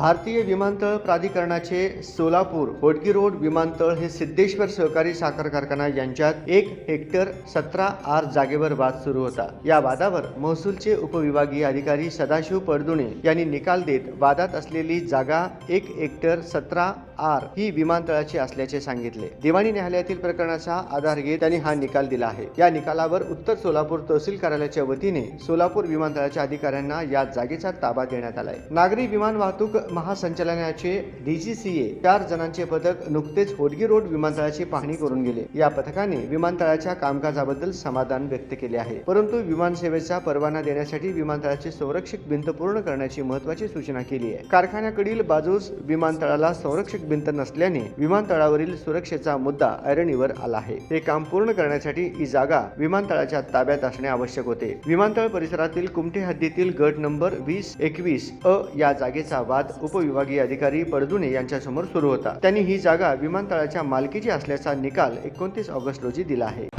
भारतीय विमानतळ प्राधिकरणाचे सोलापूर होडगी रोड विमानतळ हे सिद्धेश्वर सहकारी साखर कारखाना यांच्यात एक हेक्टर सतरा आर जागेवर वाद सुरू होता. या वादावर महसूलचे उपविभागीय अधिकारी सदाशिव पडदुणे यांनी निकाल देत वादात असलेली जागा एक हेक्टर सतरा आर ही विमानतळाची असल्याचे सांगितले. दिवाणी न्यायालयातील प्रकरणाचा आधार घेत त्यांनी हा निकाल दिला आहे. या निकालावर उत्तर सोलापूर तहसील कार्यालयाच्या वतीने सोलापूर विमानतळाच्या अधिकाऱ्यांना या जागेचा ताबा देण्यात आलाय. नागरी विमान वाहतूक महासंचालनाचे डीजीसीए चार जणांचे पथक नुकतेच होडगी रोड विमानतळाची पाहणी करून गेले. या पथकाने विमानतळाच्या कामकाजाबद्दल समाधान व्यक्त केले आहे. परंतु विमान सेवेचा परवाना देण्यासाठी विमानतळाची संरक्षक भिंत पूर्ण करण्याची महत्वाची सूचना केली आहे. कारखान्याकडील बाजूस विमानतळाला संरक्षक भिंत नसल्याने विमानतळावरील सुरक्षेचा मुद्दा ऐरणीवर आला आहे. हे काम पूर्ण करण्यासाठी ही जागा विमानतळाच्या ताब्यात असणे आवश्यक होते. विमानतळ परिसरातील कुमठे हद्दीतील गट नंबर वीस एकवीस अ या जागेचा वाद उपविभागीय अधिकारी पडदुने यांच्या समोर सुरू होता. त्यांनी ही जागा विमानतळाच्या मालकीची असल्याचा निकाल एकोणतीस ऑगस्ट रोजी दिला आहे.